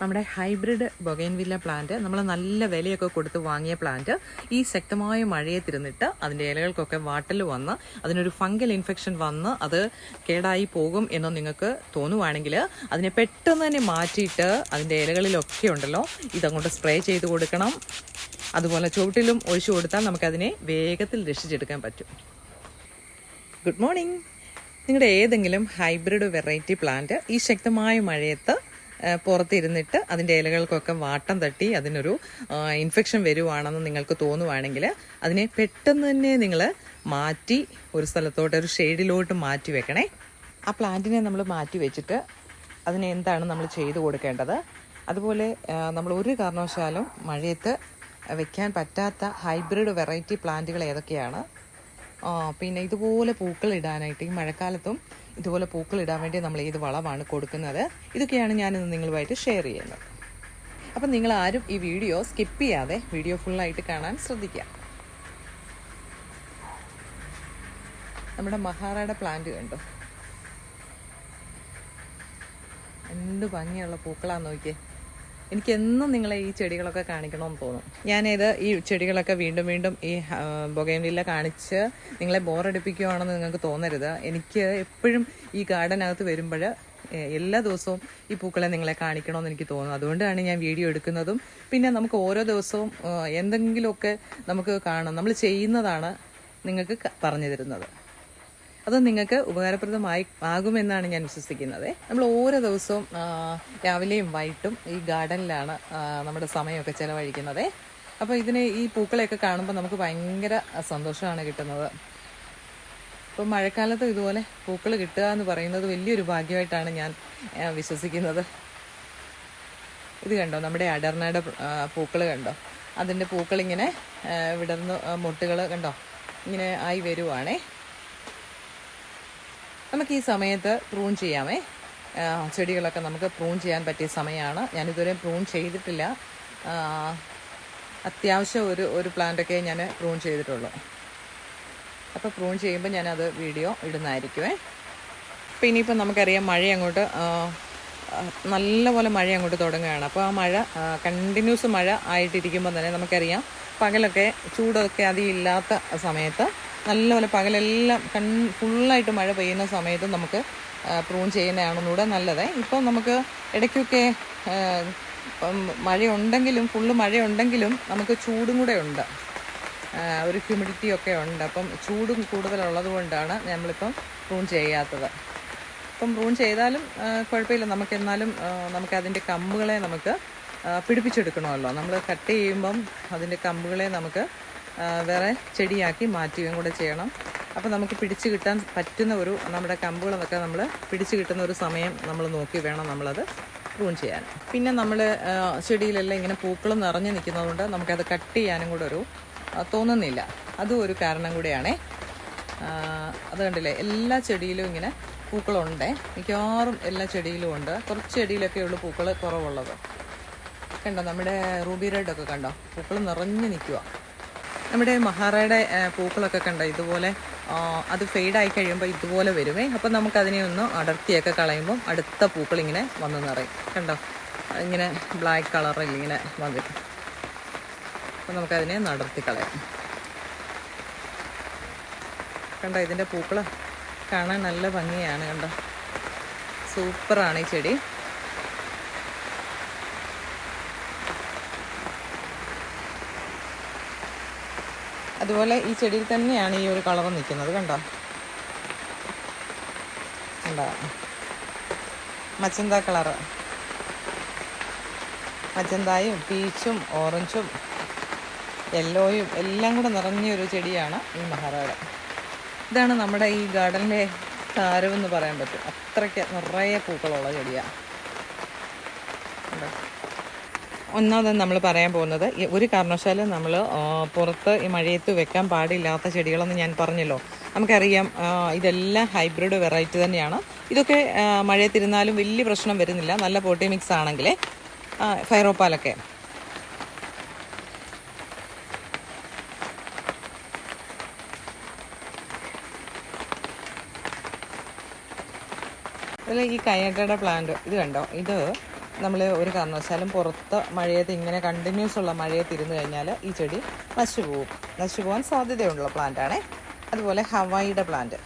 നമ്മുടെ hybrid bougainvillea plant നമ്മൾ നല്ല വിലയൊക്കെ കൊടുത്ത് വാങ്ങിയ പ്ലാന്റ്. ഈ ശക്തമായ മഴയെ തിരുന്നിട്ട് അതിന്റെ ഇലകൾക്കൊക്കെ വാട്ടൽ വന്ന് അതിനൊരു ഫംഗൽ ഇൻഫെക്ഷൻ വന്ന് അത് കേടായി പോകും എന്ന് നിങ്ങൾക്ക് തോന്നുവാണെങ്കിൽ അതിനെ പെട്ടെന്ന് തന്നെ മാറ്റിയിട്ട് അതിന്റെ ഇലകളിലൊക്കെ ഉണ്ടല്ലോ ഇതങ്ങോട്ട് സ്പ്രേ ചെയ്ത് കൊടുക്കണം. അതുപോലെ ചുവട്ടിലും ഒഴിച്ചു കൊടുത്താൽ നമുക്കതിനെ വേഗത്തിൽ രക്ഷിച്ചെടുക്കാൻ പറ്റും. Good morning. നിങ്ങളുടെ ഏതെങ്കിലും ഹൈബ്രിഡ് വെറൈറ്റി പ്ലാന്റ് ഈ ശക്തമായ മഴയത്ത് പുറത്തിരുന്നിട്ട് അതിന്റെ ഇലകൾക്കൊക്കെ വാട്ടം തട്ടി അതിനൊരു ഇൻഫെക്ഷൻ വരുവാണെന്ന് നിങ്ങൾക്ക് തോന്നുവാണെങ്കിൽ അതിനെ പെട്ടെന്ന് തന്നെ നിങ്ങൾ മാറ്റി ഒരു സ്ഥലത്തോട്ട് ഒരു ഷെയ്ഡിലോട്ട് മാറ്റി വെക്കണേ. ആ പ്ലാന്റിനെ നമ്മൾ മാറ്റി വെച്ചിട്ട് അതിന് എന്താണ് നമ്മൾ ചെയ്തു കൊടുക്കേണ്ടത്? അതുപോലെ നമ്മൾ ഒരു കാരണവശാലും മഴയത്ത് വെക്കാൻ പറ്റാത്ത ഹൈബ്രിഡ് വെറൈറ്റി പ്ലാന്റുകൾ ഏതൊക്കെയാണ്? പിന്നെ ഇതുപോലെ പൂക്കൾ ഇടാനായിട്ട് ഈ മഴക്കാലത്തും ഇതുപോലെ പൂക്കൾ ഇടാൻ വേണ്ടി നമ്മൾ ഏത് വളമാണ് കൊടുക്കുന്നത് ഇതൊക്കെയാണ് ഞാനിന്ന് നിങ്ങളുമായിട്ട് ഷെയർ ചെയ്യുന്നത്. അപ്പം നിങ്ങൾ ആരും ഈ വീഡിയോ സ്കിപ്പ് ചെയ്യാതെ വീഡിയോ ഫുള്ളായിട്ട് കാണാൻ ശ്രദ്ധിക്കുക. നമ്മുടെ മഹാറാട പ്ലാന്റ് കണ്ടോ? എന്ത് ഭംഗിയുള്ള പൂക്കളാന്ന് നോക്കിയേ. എനിക്ക് എന്നും നിങ്ങളെ ഈ ചെടികളൊക്കെ കാണിക്കണമെന്ന് തോന്നും. ഞാനിത് ഈ ചെടികളൊക്കെ വീണ്ടും വീണ്ടും ഈ ബൊഗൈൻവില്ല കാണിച്ച് നിങ്ങളെ ബോറടിപ്പിക്കുകയാണെന്ന് നിങ്ങൾക്ക് തോന്നരുത്. എനിക്ക് എപ്പോഴും ഈ ഗാർഡനകത്ത് വരുമ്പോൾ എല്ലാ ദിവസവും ഈ പൂക്കളെ നിങ്ങളെ കാണിക്കണമെന്ന് എനിക്ക് തോന്നുന്നു അതുകൊണ്ടാണ് ഞാൻ വീഡിയോ എടുക്കുന്നതും. പിന്നെ നമുക്ക് ഓരോ ദിവസവും എന്തെങ്കിലുമൊക്കെ നമുക്ക് കാണാം നമ്മൾ ചെയ്യുന്നതാണ് നിങ്ങൾക്ക് പറഞ്ഞു തരുന്നത് അത് നിങ്ങൾക്ക് ഉപകാരപ്രദമായി ആകുമെന്നാണ് ഞാൻ വിശ്വസിക്കുന്നത്. നമ്മൾ ഓരോ ദിവസവും രാവിലെയും വൈകിട്ടും ഈ ഗാർഡനിലാണ് നമ്മുടെ സമയമൊക്കെ ചിലവഴിക്കുന്നത്. അപ്പോൾ ഇതിന് ഈ പൂക്കളെയൊക്കെ കാണുമ്പോൾ നമുക്ക് ഭയങ്കര സന്തോഷമാണ് കിട്ടുന്നത്. ഇപ്പോൾ മഴക്കാലത്ത് ഇതുപോലെ പൂക്കൾ കിട്ടുക എന്ന് പറയുന്നത് വലിയൊരു ഭാഗ്യമായിട്ടാണ് ഞാൻ വിശ്വസിക്കുന്നത്. ഇത് കണ്ടോ? നമ്മുടെ അടർണയുടെ പൂക്കൾ കണ്ടോ? അതിന്റെ പൂക്കളിങ്ങനെ വിടർന്ന് മുട്ടുകൾ കണ്ടോ? ഇങ്ങനെ ആയി വരുവാണേ. നമുക്ക് ഈ സമയത്ത് പ്രൂൺ ചെയ്യാമേ. ചെടികളൊക്കെ നമുക്ക് പ്രൂൺ ചെയ്യാൻ പറ്റിയ സമയമാണ്. ഞാനിതുവരെ പ്രൂൺ ചെയ്തിട്ടില്ല. അത്യാവശ്യം ഒരു ഒരു പ്ലാന്റൊക്കെ ഞാൻ പ്രൂൺ ചെയ്തിട്ടുള്ളൂ. അപ്പോൾ പ്രൂൺ ചെയ്യുമ്പോൾ ഞാനത് വീഡിയോ ഇടുന്നതായിരിക്കുമേ അപ്പോൾ ഇനിയിപ്പോൾ നമുക്കറിയാം മഴ അങ്ങോട്ട് നല്ലപോലെ മഴ അങ്ങോട്ട് തുടങ്ങുകയാണ്. അപ്പോൾ ആ മഴ കണ്ടിന്യൂസ് മഴ ആയിട്ടിരിക്കുമ്പോൾ തന്നെ നമുക്കറിയാം പകലൊക്കെ ചൂടൊക്കെ അധികം ഇല്ലാത്ത സമയത്ത് നല്ലപോലെ പകലെല്ലാം കൺ ഫുള്ളായിട്ട് മഴ പെയ്യുന്ന സമയത്ത് നമുക്ക് പ്രൂൺ ചെയ്യുന്നതാണെന്നൂടെ നല്ലത്. ഇപ്പം നമുക്ക് ഇടയ്ക്കൊക്കെ മഴയുണ്ടെങ്കിലും ഫുള്ള് മഴയുണ്ടെങ്കിലും നമുക്ക് ചൂടും കൂടെ ഉണ്ട്. ഒരു ഹ്യൂമിഡിറ്റി ഒക്കെ ഉണ്ട്. അപ്പം ചൂടും കൂടുതലുള്ളത് കൊണ്ടാണ് നമ്മളിപ്പം പ്രൂൺ ചെയ്യാത്തത്. ഇപ്പം പ്രൂൺ ചെയ്താലും കുഴപ്പമില്ല. നമുക്ക് എന്നാലും നമുക്ക് അതിന്റെ കമ്പുകളെ നമുക്ക് പിടിപ്പിച്ചെടുക്കണമല്ലോ. നമ്മൾ കട്ട് ചെയ്യുമ്പം അതിന്റെ കമ്പുകളെ നമുക്ക് വേറെ ചെടിയാക്കി മാറ്റുകയും കൂടെ ചെയ്യണം. അപ്പോൾ നമുക്ക് പിടിച്ചു കിട്ടാൻ പറ്റുന്ന ഒരു നമ്മുടെ കമ്പുകളൊക്കെ നമ്മൾ പിടിച്ചു കിട്ടുന്ന ഒരു സമയം നമ്മൾ നോക്കി വേണം നമ്മളത് പ്രൂൺ ചെയ്യാൻ. പിന്നെ നമ്മൾ ചെടിയിലെല്ലാം ഇങ്ങനെ പൂക്കൾ നിറഞ്ഞു നിൽക്കുന്നതുകൊണ്ട് നമുക്കത് കട്ട് ചെയ്യാനും കൂടെ ഒരു തോന്നുന്നില്ല. അതും ഒരു കാരണം കൂടെയാണേ. അത് കണ്ടില്ലേ? എല്ലാ ചെടിയിലും ഇങ്ങനെ പൂക്കളുണ്ട്. മിക്കവാറും എല്ലാ ചെടിയിലും ഉണ്ട്. കുറച്ച് ചെടിയിലൊക്കെ ഉള്ളു പൂക്കൾ കുറവുള്ളത്. കണ്ടോ? നമ്മുടെ റൂബി റെഡ് ഒക്കെ കണ്ടോ? പൂക്കൾ നിറഞ്ഞു നിൽക്കുക നമ്മുടെ മഹാറയുടെ പൂക്കളൊക്കെ കണ്ട? ഇതുപോലെ അത് ഫെയ്ഡായി കഴിയുമ്പോൾ ഇതുപോലെ വരുമേ അപ്പം നമുക്കതിനെ ഒന്ന് അടർത്തിയൊക്കെ കളയുമ്പം അടുത്ത പൂക്കൾ ഇങ്ങനെ വന്ന് നിറയും. കണ്ടോ? ഇങ്ങനെ ബ്ലാക്ക് കളറിൽ ഇങ്ങനെ വന്നിട്ട്. അപ്പം നമുക്കതിനെ നടത്തി കളയാം. കണ്ടോ? ഇതിന്റെ പൂക്കൾ കാണാൻ നല്ല ഭംഗിയാണ്. കണ്ടോ? സൂപ്പറാണ് ഈ ചെടി. അതുപോലെ ഈ ചെടിയിൽ തന്നെയാണ് ഈ ഒരു കളർ നിൽക്കുന്നത് കണ്ടോ? കണ്ടോ? മച്ചന്ത കളറ്. മച്ചന്തായും പീച്ചും ഓറഞ്ചും യെല്ലോയും എല്ലാം കൂടെ നിറഞ്ഞൊരു ചെടിയാണ് ഈ മഹാരാട ഇതാണ് നമ്മുടെ ഈ ഗാർഡനിലെ താരമെന്ന് പറയാൻ പറ്റും. അത്രയ്ക്ക് നിറയെ പൂക്കളുള്ള ചെടിയാണ് കണ്ടോ? ഒന്നാമത് നമ്മൾ പറയാൻ പോകുന്നത് ഒരു കാരണവശാലും നമ്മൾ പുറത്ത് ഈ മഴയത്ത് വെക്കാൻ പാടില്ലാത്ത ചെടികളെന്ന് ഞാൻ പറഞ്ഞല്ലോ. നമുക്കറിയാം ഇതെല്ലാം ഹൈബ്രിഡ് വെറൈറ്റി തന്നെയാണ്. ഇതൊക്കെ മഴയത്തിരുന്നാലും വലിയ പ്രശ്നം വരുന്നില്ല. നല്ല പോട്ടി മിക്സ് ആണെങ്കിലേ ആ, ഫൈറോപ്പാലൊക്കെ അതിൽ ഈ കയ്യട്ടയുടെ പ്ലാന്റ് ഇത് കണ്ടോ? ഇത് നമ്മൾ ഒരു കാരണവശാലും പുറത്ത് മഴയത്ത് ഇങ്ങനെ കണ്ടിന്യൂസ് ഉള്ള മഴയത്ത് ഇരുന്ന് കഴിഞ്ഞാൽ ഈ ചെടി നശിച്ചു പോകും. നശിച്ചു പോകാൻ സാധ്യതയുള്ള പ്ലാന്റാണ്. അതുപോലെ ഹവായിയുടെ പ്ലാന്റ്.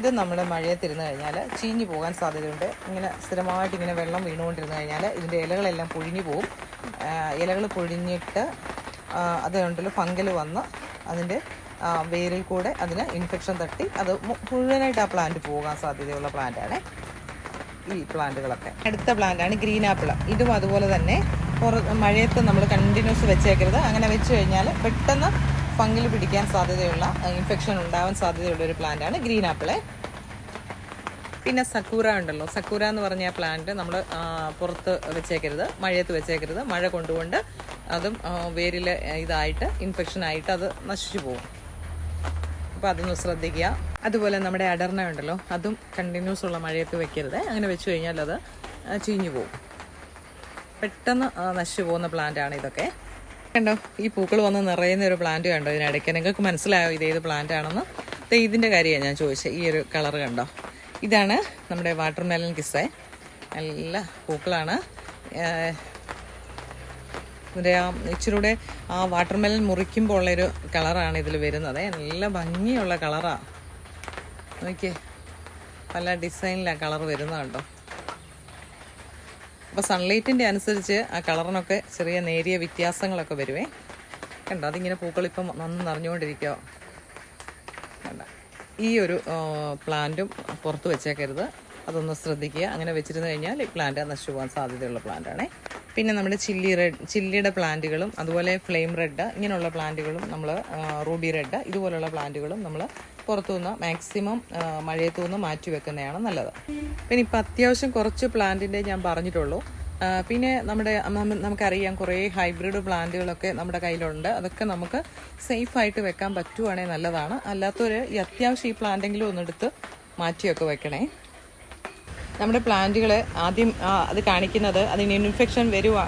ഇത് നമ്മൾ മഴയത്തിരുന്ന് കഴിഞ്ഞാൽ ചീഞ്ഞു പോകാൻ സാധ്യതയുണ്ട്. ഇങ്ങനെ സ്ഥിരമായിട്ട് ഇങ്ങനെ വെള്ളം വീണുകൊണ്ടിരുന്ന് കഴിഞ്ഞാൽ ഇതിന്റെ ഇലകളെല്ലാം പൊഴിഞ്ഞു പോകും ഇലകൾ പൊഴിഞ്ഞിട്ട് അതുകൊണ്ടല്ലോ ഫംഗൽ വന്ന് അതിന്റെ വേരിൽ കൂടെ അതിന് ഇൻഫെക്ഷൻ തട്ടി അത് മുഴുവനായിട്ട് ആ പ്ലാന്റ് പോകാൻ സാധ്യതയുള്ള പ്ലാന്റാണ്. ഈ പ്ലാന്റുകളൊക്കെ. അടുത്ത പ്ലാന്റാണ് ഗ്രീൻ ആപ്പിൾ ഇതും അതുപോലെ തന്നെ മഴയത്ത് നമ്മൾ കണ്ടിന്യൂസ് വെച്ചേക്കരുത്. അങ്ങനെ വെച്ച് കഴിഞ്ഞാൽ പെട്ടെന്ന് ഫംഗിൽ പിടിക്കാൻ സാധ്യതയുള്ള ഇൻഫെക്ഷൻ ഉണ്ടാവാൻ സാധ്യതയുള്ള ഒരു പ്ലാന്റാണ് ഗ്രീൻ ആപ്പിൾ. പിന്നെ സക്കൂര ഉണ്ടല്ലോ. സക്കൂര എന്ന് പറഞ്ഞ പ്ലാന്റ് നമ്മൾ പുറത്ത് വെച്ചേക്കരുത്. മഴയത്ത് വെച്ചേക്കരുത്. മഴ കൊണ്ടുകൊണ്ട് അതും വേരിൽ ഇതായിട്ട് ഇൻഫെക്ഷൻ ആയിട്ട് അത് നശിച്ചു പോകും. അപ്പോൾ അതൊന്ന് ശ്രദ്ധിക്കുക. അതുപോലെ നമ്മുടെ അടർണ ഉണ്ടല്ലോ അതും കണ്ടിന്യൂസ് ഉള്ള മഴയത്ത് വെക്കരുത്. അങ്ങനെ വെച്ച് കഴിഞ്ഞാൽ അത് ചീഞ്ഞു പോകും പെട്ടെന്ന് നശിച്ചു പോകുന്ന പ്ലാന്റ് ആണ് ഇതൊക്കെ. കണ്ടോ ഈ പൂക്കൾ വന്ന് നിറയുന്ന ഒരു പ്ലാന്റ് കണ്ടോ ഇതിനിടയ്ക്ക്? നിങ്ങൾക്ക് മനസ്സിലായോ ഇത് ഏത് പ്ലാന്റ് ആണെന്ന്? ഇതിന്റെ കാര്യമാണ് ഞാൻ ചോദിച്ചത്. ഈ ഒരു കളർ കണ്ടോ? ഇതാണ് നമ്മുടെ വാട്ടർ മെലൻ കിസ്സേ. നല്ല പൂക്കളാണ്. ഇതിന്റെ ആ ഇച്ചിരൂടെ ആ വാട്ടർ മെലൻ മുറിക്കുമ്പോൾ ഉള്ളൊരു കളറാണ് ഇതിൽ വരുന്നത്. നല്ല ഭംഗിയുള്ള കളറാണ് നോക്കിയേ. പല ഡിസൈനിലാണ് കളർ വരുന്നത് കേട്ടോ അപ്പോൾ സൺലൈറ്റിന്റെ അനുസരിച്ച് ആ കളറിനൊക്കെ ചെറിയ നേരിയ വ്യത്യാസങ്ങളൊക്കെ വരുവേ. കണ്ടോ? അതിങ്ങനെ പൂക്കളിപ്പം നന്ന് നിറഞ്ഞുകൊണ്ടിരിക്കുക കണ്ട? ഈ ഒരു പ്ലാന്റും പുറത്ത് വെച്ചേക്കരുത്. അതൊന്ന് ശ്രദ്ധിക്കുക. അങ്ങനെ വെച്ചിരുന്നു കഴിഞ്ഞാൽ ഈ പ്ലാന്റ് നശിച്ചു പോകാൻ സാധ്യതയുള്ള പ്ലാന്റാണേ പിന്നെ നമ്മുടെ ചില്ലി റെഡ് ചില്ലിയുടെ പ്ലാന്റുകളും അതുപോലെ ഫ്ലെയിം റെഡ് ഇങ്ങനെയുള്ള പ്ലാന്റുകളും നമ്മൾ റൂബി റെഡ് ഇതുപോലുള്ള പ്ലാന്റുകളും നമ്മൾ പുറത്തുനിന്ന് മാക്സിമം മഴയത്തു നിന്ന് മാറ്റി വെക്കുന്നതാണ് നല്ലത്. പിന്നെ ഇപ്പം അത്യാവശ്യം കുറച്ച് പ്ലാന്റിന്റെ ഞാൻ പറഞ്ഞിട്ടുള്ളൂ. പിന്നെ നമ്മുടെ നമ്മ- നമുക്കറിയാം കുറേ ഹൈബ്രിഡ് പ്ലാന്റുകളൊക്കെ നമ്മുടെ കയ്യിലുണ്ട്. അതൊക്കെ നമുക്ക് സേഫായിട്ട് വെക്കാൻ പറ്റുവാണെങ്കിൽ നല്ലതാണ്. അല്ലാത്തൊരു അത്യാവശ്യം ഈ പ്ലാന്റെങ്കിലും ഒന്നെടുത്ത് മാറ്റിയൊക്കെ വെക്കണേ. നമ്മുടെ പ്ലാന്റുകൾ ആദ്യം അത് കാണിക്കുന്നത് അതിന് ഇൻഫെക്ഷൻ വരുവാ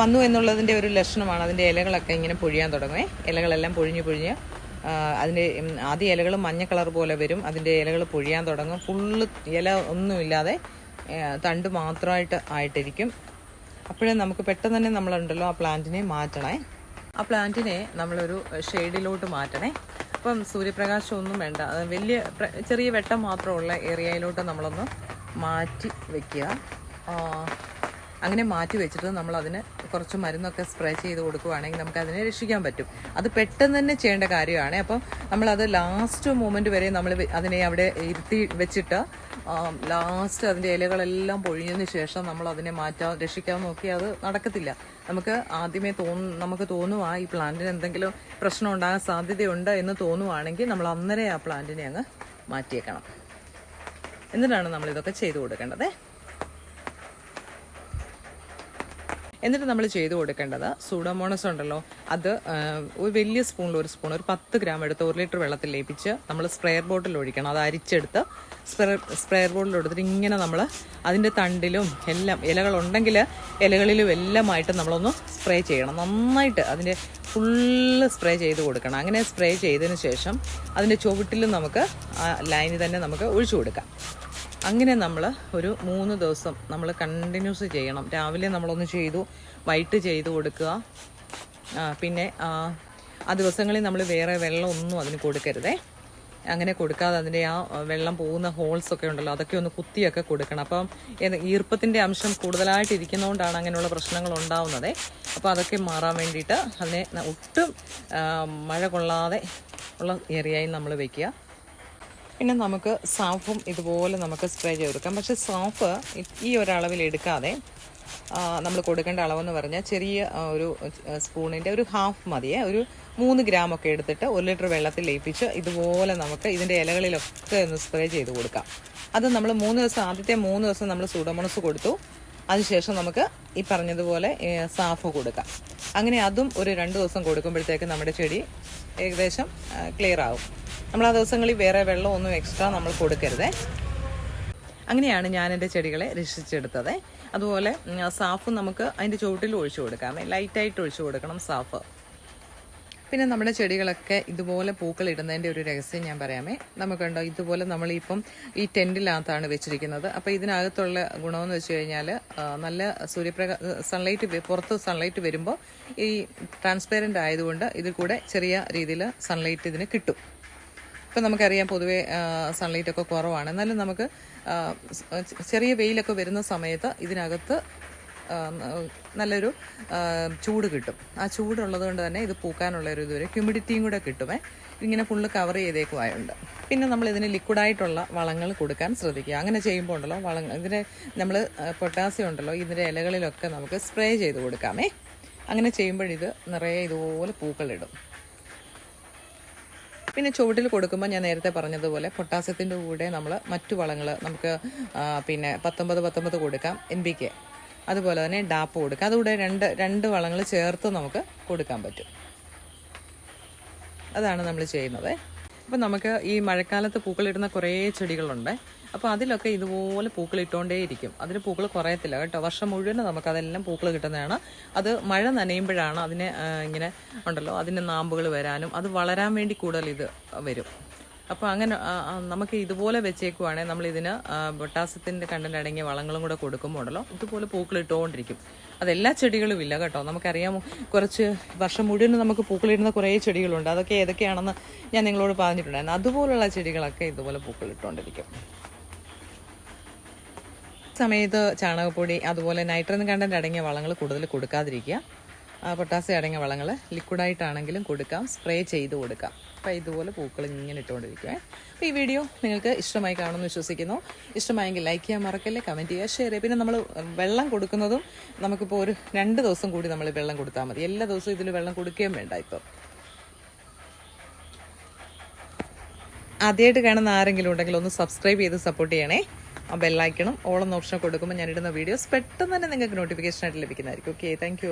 വന്നു എന്നുള്ളതിന്റെ ഒരു ലക്ഷണമാണ്. അതിന്റെ ഇലകളൊക്കെ ഇങ്ങനെ പൊഴിയാൻ തുടങ്ങേ ഇലകളെല്ലാം പൊഴിഞ്ഞ് പൊഴിഞ്ഞ് അതിന്റെ ആദ്യ ഇലകൾ മഞ്ഞ കളർ പോലെ വരും. അതിന്റെ ഇലകൾ പൊഴിയാൻ തുടങ്ങും. ഫുള്ള് ഇല ഒന്നുമില്ലാതെ തണ്ട് മാത്രമായിട്ട് ആയിട്ടിരിക്കും. അപ്പോഴേ നമുക്ക് പെട്ടെന്ന് തന്നെ നമ്മളുണ്ടല്ലോ ആ പ്ലാന്റിനെ മാറ്റണേ. ആ പ്ലാന്റിനെ നമ്മളൊരു ഷെയ്ഡിലോട്ട് മാറ്റണേ. അപ്പം സൂര്യപ്രകാശം ഒന്നും വേണ്ട. വലിയ ചെറിയ വെട്ടം മാത്രമുള്ള ഏരിയയിലോട്ട് നമ്മളൊന്ന് മാറ്റി വെക്കുക. അങ്ങനെ മാറ്റി വെച്ചിട്ട് നമ്മൾ അതിന് കുറച്ച് മരുന്നൊക്കെ സ്പ്രേ ചെയ്ത് കൊടുക്കുകയാണെങ്കിൽ നമുക്ക് അതിനെ രക്ഷിക്കാൻ പറ്റും. അത് പെട്ടെന്ന് തന്നെ ചെയ്യേണ്ട കാര്യമാണ്. അപ്പം നമ്മളത് ലാസ്റ്റ് മൂമെന്റ് വരെ നമ്മൾ അതിനെ അവിടെ ഇരുത്തി വെച്ചിട്ട് ലാസ്റ്റ് അതിന്റെ ഇലകളെല്ലാം പൊഴിഞ്ഞതിന് ശേഷം നമ്മൾ അതിനെ മാറ്റാൻ രക്ഷിക്കാൻ നോക്കി അത് നടക്കത്തില്ല. നമുക്ക് ആദ്യമേ തോന്നു നമുക്ക് തോന്നുക ഈ പ്ലാന്റിന് എന്തെങ്കിലും പ്രശ്നം ഉണ്ടാകാൻ സാധ്യതയുണ്ട് എന്ന് തോന്നുവാണെങ്കിൽ നമ്മൾ അന്നേരം ആ പ്ലാന്റിനെ അങ്ങ് മാറ്റിയേക്കണം. എന്നിട്ടാണ് നമ്മൾ ഇതൊക്കെ ചെയ്തു കൊടുക്കേണ്ടത്. എന്നിട്ട് നമ്മൾ ചെയ്തു കൊടുക്കേണ്ടത് സൂഡോമോണസ് ഉണ്ടല്ലോ. അത് ഒരു വലിയ സ്പൂണിൽ ഒരു സ്പൂൺ ഒരു പത്ത് ഗ്രാം എടുത്ത് ഒരു ലിറ്റർ വെള്ളത്തിൽ ലയിപ്പിച്ച് നമ്മൾ സ്പ്രെയർ ബോട്ടിൽ ഒഴിക്കണം. അത് അരിച്ചെടുത്ത് സ്പ്രെയർ സ്പ്രെയർ ബോട്ടിൽ എടുത്തിട്ട് ഇങ്ങനെ നമ്മൾ അതിന്റെ തണ്ടിലും എല്ലാം ഇലകളുണ്ടെങ്കിൽ ഇലകളിലും എല്ലാമായിട്ട് നമ്മളൊന്ന് സ്പ്രേ ചെയ്യണം. നന്നായിട്ട് അതിന്റെ ഫുള്ള് സ്പ്രേ ചെയ്ത് കൊടുക്കണം. അങ്ങനെ സ്പ്രേ ചെയ്തതിന് ശേഷം അതിന്റെ ചുവട്ടിലും നമുക്ക് ആ ലൈനിൽ തന്നെ നമുക്ക് ഒഴിച്ചു കൊടുക്കാം. അങ്ങനെ നമ്മൾ ഒരു മൂന്ന് ദിവസം നമ്മൾ കണ്ടിന്യൂസ് ചെയ്യണം. രാവിലെ നമ്മളൊന്ന് ചെയ്തു വൈകിട്ട് ചെയ്തു കൊടുക്കുക. പിന്നെ ആ, ദിവസങ്ങളിൽ നമ്മൾ വേറെ വെള്ളമൊന്നും അതിന് കൊടുക്കരുതേ. അങ്ങനെ കൊടുക്കാതെ അതിന്റെ ആ വെള്ളം പോകുന്ന ഹോൾസ് ഒക്കെ ഉണ്ടല്ലോ അതൊക്കെ ഒന്ന് കുത്തിയൊക്കെ കൊടുക്കണം. അപ്പം ഈർപ്പത്തിന്റെ അംശം കൂടുതലായിട്ട് ഇരിക്കുന്നതുകൊണ്ടാണ് അങ്ങനെയുള്ള പ്രശ്നങ്ങൾ ഉണ്ടാവുന്നത്. അപ്പോൾ അതൊക്കെ മാറാൻ വേണ്ടിയിട്ട് അതിനെ ഒട്ടും മഴ കൊള്ളാതെ ഉള്ള ഏരിയയിൽ നമ്മൾ വെക്കുക. പിന്നെ നമുക്ക് സാഫും ഇതുപോലെ നമുക്ക് സ്പ്രേ ചെയ്ത് കൊടുക്കാം പക്ഷെ സാഫ് ഈ ഒരളവിൽ എടുക്കാതെ നമ്മൾ കൊടുക്കേണ്ട അളവെന്ന് പറഞ്ഞാൽ ചെറിയ ഒരു സ്പൂണിന്റെ ഒരു ഹാഫ് മതിയേ. ഒരു മൂന്ന് ഗ്രാം ഒക്കെ എടുത്തിട്ട് ഒരു ലിറ്റർ വെള്ളത്തിൽ ലയിപ്പിച്ച് ഇതുപോലെ നമുക്ക് ഇതിന്റെ ഇലകളിലൊക്കെ ഒന്ന് സ്പ്രേ ചെയ്ത് കൊടുക്കാം. അത് നമ്മൾ മൂന്ന് ദിവസം ആദ്യത്തെ മൂന്ന് ദിവസം നമ്മൾ സൂഡോമോണസ് കൊടുത്തു. അതിനുശേഷം നമുക്ക് ഈ പറഞ്ഞതുപോലെ സാഫ് കൊടുക്കാം. അങ്ങനെ അതും ഒരു രണ്ട് ദിവസം കൊടുക്കുമ്പോഴത്തേക്ക് നമ്മുടെ ചെടി ഏകദേശം ക്ലിയർ ആവും. നമ്മൾ ആ ദിവസങ്ങളിൽ വേറെ വെള്ളമൊന്നും എക്സ്ട്രാ നമ്മൾ കൊടുക്കരുത്. അങ്ങനെയാണ് ഞാൻ എന്റെ ചെടികളെ രക്ഷിച്ചെടുത്തത്. അതുപോലെ സാഫ് നമുക്ക് അതിന്റെ ചുവട്ടിൽ ഒഴിച്ചു കൊടുക്കാമേ ലൈറ്റായിട്ട് ഒഴിച്ചു കൊടുക്കണം സാഫ്. പിന്നെ നമ്മുടെ ചെടികളൊക്കെ ഇതുപോലെ പൂക്കൾ ഇടുന്നതിന്റെ ഒരു രഹസ്യം ഞാൻ പറയാമേ. നമുക്കുണ്ടോ ഇതുപോലെ നമ്മളിപ്പം ഈ ടെന്റിനകത്താണ് വെച്ചിരിക്കുന്നത്. അപ്പോൾ ഇതിനകത്തുള്ള ഗുണമെന്ന് വെച്ച് കഴിഞ്ഞാൽ നല്ല സൂര്യപ്രകാ സൺലൈറ്റ് പുറത്ത് സൺലൈറ്റ് വരുമ്പോൾ ഈ ട്രാൻസ്പെറന്റ് ആയതുകൊണ്ട് ഇതിൽ കൂടെ ചെറിയ രീതിയിൽ സൺലൈറ്റ് ഇതിന് കിട്ടും. ഇപ്പം നമുക്കറിയാം പൊതുവേ സൺലൈറ്റ് ഒക്കെ കുറവാണ്. എന്നാലും നമുക്ക് ചെറിയ വെയിലൊക്കെ വരുന്ന സമയത്ത് ഇതിനകത്ത് നല്ലൊരു ചൂട് കിട്ടും. ആ ചൂടുള്ളത് കൊണ്ട് തന്നെ ഇത് പൂക്കാനുള്ള ഒരു ഇതുവരെ വരും ഹ്യൂമിഡിറ്റിയും കൂടെ കിട്ടുമേ. ഇങ്ങനെ ഫുള്ള് കവർ ചെയ്തേക്കുമായുണ്ട് പിന്നെ നമ്മൾ ഇതിന് ലിക്വിഡായിട്ടുള്ള വളങ്ങൾ കൊടുക്കാൻ ശ്രദ്ധിക്കുക. അങ്ങനെ ചെയ്യുമ്പോൾ ഉണ്ടല്ലോ വളങ്ങൾ ഇതിന് നമ്മൾ പൊട്ടാസ്യം ഉണ്ടല്ലോ ഇതിന്റെ ഇലകളിലൊക്കെ നമുക്ക് സ്പ്രേ ചെയ്ത് കൊടുക്കാമേ. അങ്ങനെ ചെയ്യുമ്പോഴിത് നിറയെ ഇതുപോലെ പൂക്കളിടും. പിന്നെ ചുവട്ടിൽ കൊടുക്കുമ്പോൾ ഞാൻ നേരത്തെ പറഞ്ഞതുപോലെ പൊട്ടാസ്യത്തിന്റെ കൂടെ നമ്മൾ മറ്റു വളങ്ങൾ നമുക്ക് പിന്നെ പത്തൊമ്പത് പത്തൊമ്പത് കൊടുക്കാം എൻ ബി കെ അതുപോലെ തന്നെ ഡാപ്പ് കൊടുക്കാം. അതുകൂടെ രണ്ട് രണ്ട് വളങ്ങൾ ചേർത്ത് നമുക്ക് കൊടുക്കാൻ പറ്റും. അതാണ് നമ്മൾ ചെയ്യുന്നത്. അപ്പം നമുക്ക് ഈ മഴക്കാലത്ത് പൂക്കളിടുന്ന കുറേ ചെടികളുണ്ട്. അപ്പോൾ അതിലൊക്കെ ഇതുപോലെ പൂക്കൾ ഇട്ടുകൊണ്ടേയിരിക്കും അതിന് പൂക്കൾ കുറയത്തില്ല കേട്ടോ. വർഷം മുഴുവൻ നമുക്കതെല്ലാം പൂക്കൾ കിട്ടുന്നതാണ്. അത് മഴ നനയുമ്പോഴാണ് അതിന് ഇങ്ങനെ ഉണ്ടല്ലോ അതിന് നാമ്പുകൾ വരാനും അത് വളരാൻ വേണ്ടി കൂടുതൽ ഇത് വരും. അപ്പോൾ അങ്ങനെ നമുക്ക് ഇതുപോലെ വെച്ചേക്കുവാണെങ്കിൽ നമ്മൾ ഇതിന് പൊട്ടാസ്യത്തിന്റെ കണ്ടന്റ് അടങ്ങിയ വളങ്ങളും കൂടെ ഉണ്ടല്ലോ ഇതുപോലെ പൂക്കൾ ഇട്ടുകൊണ്ടിരിക്കും അതെല്ലാ ചെടികളും ഇല്ല കേട്ടോ. നമുക്കറിയാം കുറച്ച് വർഷം മുഴുവൻ നമുക്ക് പൂക്കളിടുന്ന കുറേ ചെടികളുണ്ട്. അതൊക്കെ ഏതൊക്കെയാണെന്ന് ഞാൻ നിങ്ങളോട് പറഞ്ഞിട്ടുണ്ടായിരുന്നു. അതുപോലുള്ള ചെടികളൊക്കെ ഇതുപോലെ പൂക്കൾ ഇട്ടുകൊണ്ടിരിക്കും സമയത്ത് ചാണകപ്പൊടി അതുപോലെ നൈട്രജൻ കണ്ടന്റ് അടങ്ങിയ വളങ്ങൾ കൂടുതൽ കൊടുക്കാതിരിക്കുക. പൊട്ടാസ്യം അടങ്ങിയ വളങ്ങൾ ലിക്വിഡായിട്ടാണെങ്കിലും കൊടുക്കാം സ്പ്രേ ചെയ്ത് കൊടുക്കാം. അപ്പോൾ ഇതുപോലെ പൂക്കൾ ഇങ്ങനെ ഇട്ടുകൊണ്ടിരിക്കുക അപ്പോൾ ഈ വീഡിയോ നിങ്ങൾക്ക് ഇഷ്ടമായി കാണുമെന്ന് വിശ്വസിക്കുന്നു. ഇഷ്ടമായെങ്കിൽ ലൈക്ക് ചെയ്യാൻ മറക്കല്ലേ കമന്റ് ചെയ്യുക ഷെയർ ചെയ്യുക. പിന്നെ നമ്മൾ വെള്ളം കൊടുക്കുന്നതും നമുക്കിപ്പോൾ ഒരു രണ്ട് ദിവസം കൂടി നമ്മൾ വെള്ളം കൊടുത്താൽ മതി. എല്ലാ ദിവസവും ഇതിൽ വെള്ളം കൊടുക്കുകയും വേണ്ട ഇപ്പോൾ ആദ്യമായിട്ട് കാണുന്ന ആരെങ്കിലും ഉണ്ടെങ്കിൽ ഒന്ന് സബ്സ്ക്രൈബ് ചെയ്ത് സപ്പോർട്ട് ചെയ്യണേ. ആ ബെല്ലൈക്കണം ഓളം ഓപ്ഷൻ കൊടുക്കുമ്പോൾ ഞാനിടുന്ന വീഡിയോസ് പെട്ടെന്ന് തന്നെ നിങ്ങൾക്ക് നോട്ടിഫിക്കേഷൻ ആയിട്ട് ലഭിക്കുന്നതായിരിക്കും. Okay thank